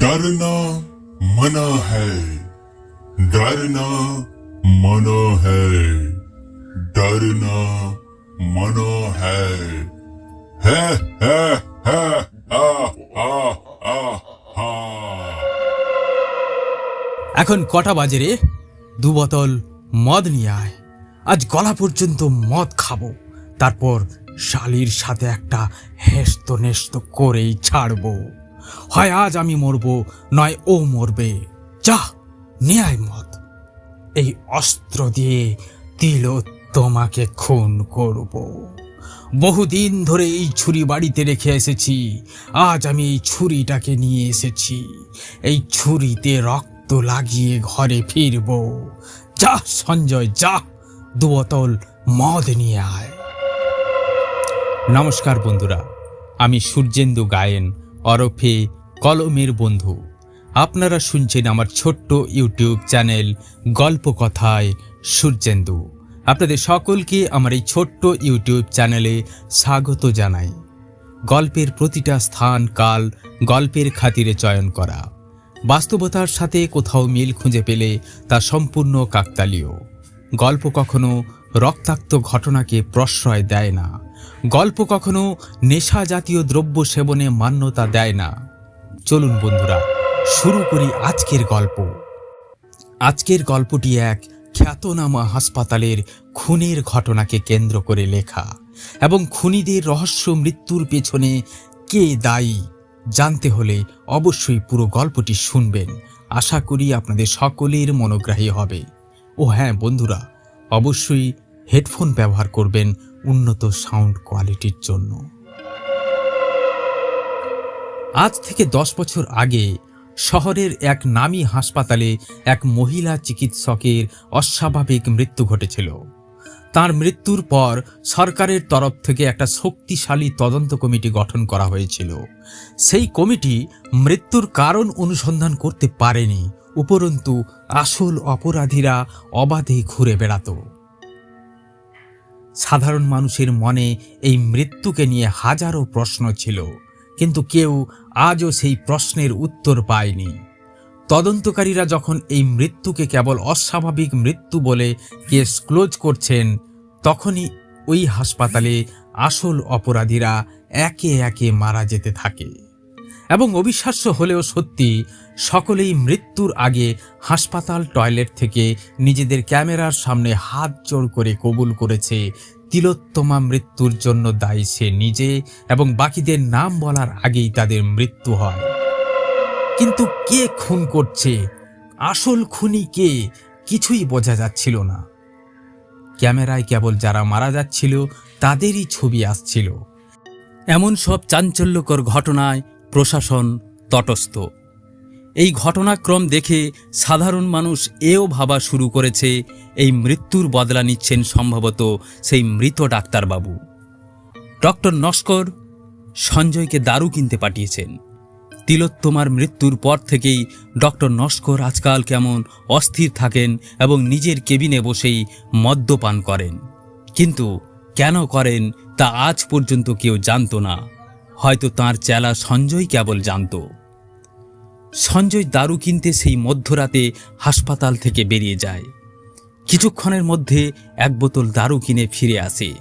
डरना मना है डरना मना है डरना मना है है है है हा हा हा हा এখন কটা বাজে রে দু বোতল মদ নিয়ে আয় আজ গলা পর্যন্ত মদ খাবো তারপর শালির সাথে একটা হেস্ত নেস্ত করেই ছাড়বো হয় আজ আমি মরবো, নয় ও মরবে। যা নিয়ে মদ এই অস্ত্র দিয়ে তিল তোমাকে খুন করব। বহুদিন ধরে এই ছুরি বাড়িতে রেখে এসেছি, আজ আমি এই ছুরিটাকে নিয়ে এসেছি। এই ছুরিতে রক্ত লাগিয়ে ঘরে ফিরব। যা সঞ্জয় যা দু বোতল মদ নিয়ে আয়। নমস্কার বন্ধুরা, আমি সূর্যেন্দু গায়েন অরফে কলমের বন্ধু। আপনারা শুনছেন আমার ছোট্ট ইউটিউব চ্যানেল গল্প কথায় সূর্যেন্দু। আপনাদের সকলকে আমার এই ছোট্ট ইউটিউব চ্যানেলে স্বাগত জানাই। গল্পের প্রতিটা স্থান, কাল, গল্পের খাতিরে চয়ন করা। বাস্তবতার সাথে কোথাও মিল খুঁজে পেলে তা সম্পূর্ণ কাকতালীয়। গল্প কখনো রক্তাক্ত ঘটনাকে প্রশ্রয় দেয় না। গল্প কখনো নেশা জাতীয় দ্রব্য সেবনে মান্যতা দেয় না। চলুন বন্ধুরা, শুরু করি আজকের গল্প। আজকের গল্পটি এক খ্যাতনামা হাসপাতালের খুনের ঘটনাকে কেন্দ্র করে লেখা এবং খুনিদের রহস্য মৃত্যুর পেছনে কে দায়ী জানতে হলে অবশ্যই পুরো গল্পটি শুনবেন। আশা করি আপনাদের সকলের মনোগ্রাহী হবে। ও হ্যাঁ বন্ধুরা, অবশ্যই হেডফোন ব্যবহার করবেন উন্নত সাউন্ড কোয়ালিটির জন্য। আজ থেকে দশ বছর আগে শহরের এক নামী হাসপাতালে এক মহিলা চিকিৎসকের অস্বাভাবিক মৃত্যু ঘটেছিল। তার মৃত্যুর পর সরকারের তরফ থেকে একটা শক্তিশালী তদন্ত কমিটি গঠন করা হয়েছিল। সেই কমিটি মৃত্যুর কারণ অনুসন্ধান করতে পারেনি, উপরন্তু আসল অপরাধীরা অবাধে ঘুরে বেড়াতো। সাধারণ মানুষের মনে এই মৃত্যুকে নিয়ে হাজারো প্রশ্ন ছিল, কিন্তু কেউ আজও সেই প্রশ্নের উত্তর পায়নি। তদন্তকারীরা যখন এই মৃত্যুকে কেবল অস্বাভাবিক মৃত্যু বলে কেস ক্লোজ করছেন, তখনই ওই হাসপাতালে আসল অপরাধীরা একে একে মারা যেতে থাকে। এবং অবিশ্বাস্য হলেও সত্যি সকলেই মৃত্যুর আগে হাসপাতাল টয়লেট থেকে নিজেদের ক্যামেরার সামনে হাত জোড় করে কবুল করেছে। তিলোত্তমা মৃত্যুর জন্য দায়ী সে নিজে এবং বাকিদের নাম বলার আগেই তাদের মৃত্যু হয়। কিন্তু কে খুন করছে? আসল খুনি কে? কিছুই বোঝা যাচ্ছিল না। ক্যামেরায় কেবল যারা মারা যাচ্ছিল, তাদেরই ছবি আসছিল। এমন সব চাঞ্চল্যকর ঘটনায় প্রশাসন তটস্থ। এই ঘটনাক্রম দেখে সাধারণ মানুষ এও ভাবা শুরু করেছে, এই মৃত্যুর বদলা নিচ্ছেন সম্ভবত সেই মৃত ডাক্তারবাবু। ডক্টর নস্কর সঞ্জয়কে দারু কিনতে পাঠিয়েছেন। তিলোত্তমার মৃত্যুর পর থেকেই ডক্টর নস্কর আজকাল কেমন অস্থির থাকেন এবং নিজের কেবিনে বসেই মদ্যপান করেন। কিন্তু কেন করেন তা আজ পর্যন্ত কেউ জানতো না। হয়তো তার চেলা সঞ্জয় কেবল জানত। সঞ্জয় দারু কিনতে সেই মধ্যরাতে হাসপাতাল থেকে বেরিয়ে যায়। কিছুক্ষণের মধ্যে এক বোতল দারু কিনে ফিরে আসে।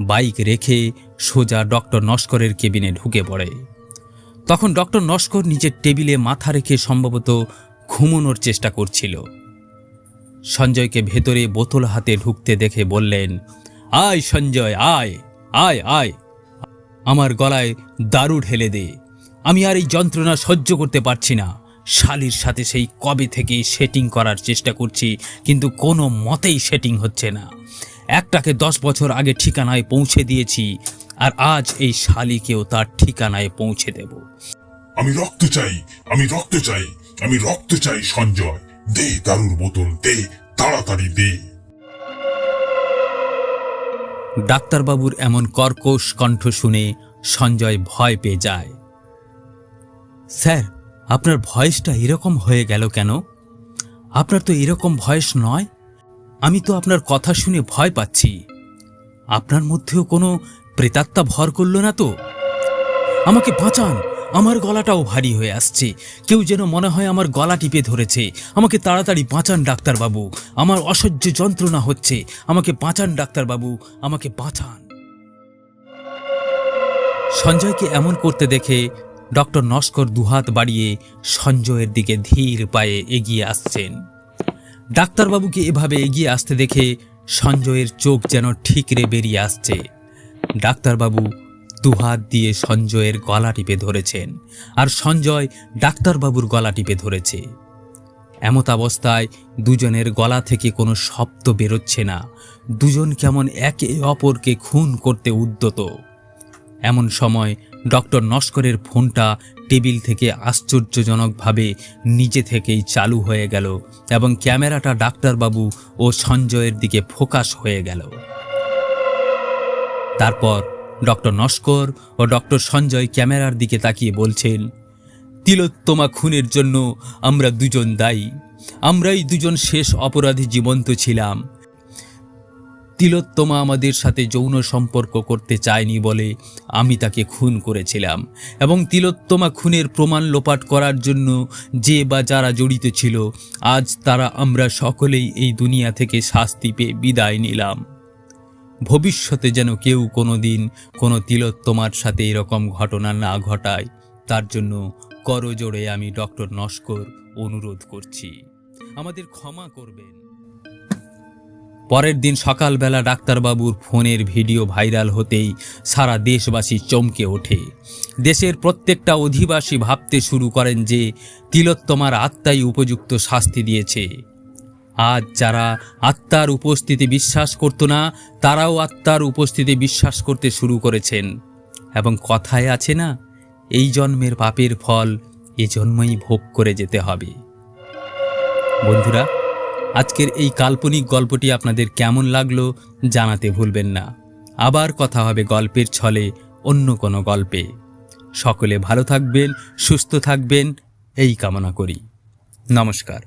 বাইক রেখে সোজা ডক্টর নস্করের কেবিনে ঢুকে পড়ে। তখন ডক্টর নস্কর নিজের টেবিলে মাথা রেখে সম্ভবত ঘুমোনোর চেষ্টা করছিল। সঞ্জয়কে ভেতরে বোতল হাতে ঢুকতে দেখে বললেন, আয় সঞ্জয়, আয় আয় আয়। আমার গলায় দারু ঢেলে দে। আমি আর এই যন্ত্রণা সহ্য করতে পারছি না। শালির সাথে সেই কবে থেকেই সেটিং করার চেষ্টা করছি কিন্তু কোনো মতেই সেটিং হচ্ছে না। একটাকে দশ বছর আগে ঠিকানায় পৌঁছে দিয়েছি আর আজ এই শালিকেও তার ঠিকানায় পৌঁছে দেব। আমি রক্ত চাই আমি রক্ত চাই আমি রক্ত চাই সঞ্জয়। দে দারুর বোতল দে তাড়াতাড়ি দে। ডাক্তারবাবুর এমন কর্কশ কণ্ঠ শুনে সঞ্জয় ভয় পেয়ে যায়। স্যার, আপনার ভয়েসটা এরকম হয়ে গেল কেন? আপনার তো এরকম ভয়েস নয়। আমি তো আপনার কথা শুনে ভয় পাচ্ছি। আপনার মধ্যেও কোনো প্রেতাত্মা ভর করল না তো? আমাকে বাঁচান! আমার গলাটাও ভারী হয়ে আসছে। কেউ যেন মনে হয় আমার গলা টিপে ধরেছে। আমাকে তাড়াতাড়ি বাঁচান, ডাক্তারবাবু। আমার অসহ্য যন্ত্রণা হচ্ছে। আমাকে বাঁচান, ডাক্তারবাবু। আমাকে বাঁচান। সঞ্জয়কে এমন করতে দেখে ডক্টর নস্কর দুহাত বাড়িয়ে সঞ্জয়ের দিকে ধীর পায়ে এগিয়ে আসছেন। ডাক্তারবাবুকে এভাবে এগিয়ে আসতে দেখে সঞ্জয়ের চোখ যেন ঠিকরে বেরিয়ে আসছে। ডাক্তারবাবু দুহাত দিয়ে সঞ্জয়ের গলা টিপে ধরেছেন আর সঞ্জয় ডাক্তারবাবুর গলা টিপে ধরেছে। এমত অবস্থায় দুজনের গলা থেকে কোনো শব্দ বেরোচ্ছে না। দুজন কেমন একে অপরকে খুন করতে উদ্যত। এমন সময় ডক্টর নস্করের ফোনটা টেবিল থেকে আশ্চর্যজনকভাবে নিজে থেকেই চালু হয়ে গেল এবং ক্যামেরাটা ডাক্তারবাবু ও সঞ্জয়ের দিকে ফোকাস হয়ে গেল। তারপর ডক্টর নস্কর ও ডক্টর সঞ্জয় ক্যামেরার দিকে তাকিয়ে বলছেন, তিলোত্তমা খুনের জন্য আমরা দুজন দায়ী। আমরাই দুজন শেষ অপরাধী জীবন্ত ছিলাম। তিলোত্তমা আমাদের সাথে যৌন সম্পর্ক করতে চায়নি বলে আমি তাকে খুন করেছিলাম। এবং তিলোত্তমা খুনের প্রমাণ লোপাট করার জন্য যে বা যারা জড়িত ছিল, আজ তারা আমরা সকলেই এই দুনিয়া থেকে শাস্তি পেয়ে বিদায় নিলাম। ভবিষ্যতে যেন কেউ কোনো দিন কোনো তিলোত্তমার সাথে এরকম ঘটনা না ঘটায়, তার জন্য করজোড়ে আমি ডক্টর নস্কর অনুরোধ করছি। আমাদের ক্ষমা করবেন। পরের দিন সকালবেলা ডাক্তারবাবুর ফোনের ভিডিও ভাইরাল হতেই সারা দেশবাসী চমকে ওঠে। দেশের প্রত্যেকটা অধিবাসী ভাবতে শুরু করেন যে, তিলোত্তমার আত্মাই উপযুক্ত শাস্তি দিয়েছে। আজ যারা আত্মার উপস্থিতি বিশ্বাস করত না, তারাও আত্মার উপস্থিতি বিশ্বাস করতে শুরু করেছেন। এবং কথায় আছে না, এই জন্মের পাপের ফল এ জন্মই ভোগ করে যেতে হবে। বন্ধুরা আজকের এই কাল্পনিক গল্পটি আপনাদের কেমন লাগল জানাতে ভুলবেন না। আবার কথা হবে গল্পের ছলে অন্য কোনো গল্পে। সকলে ভালো থাকবেন, সুস্থ থাকবেন, এই কামনা করি। নমস্কার।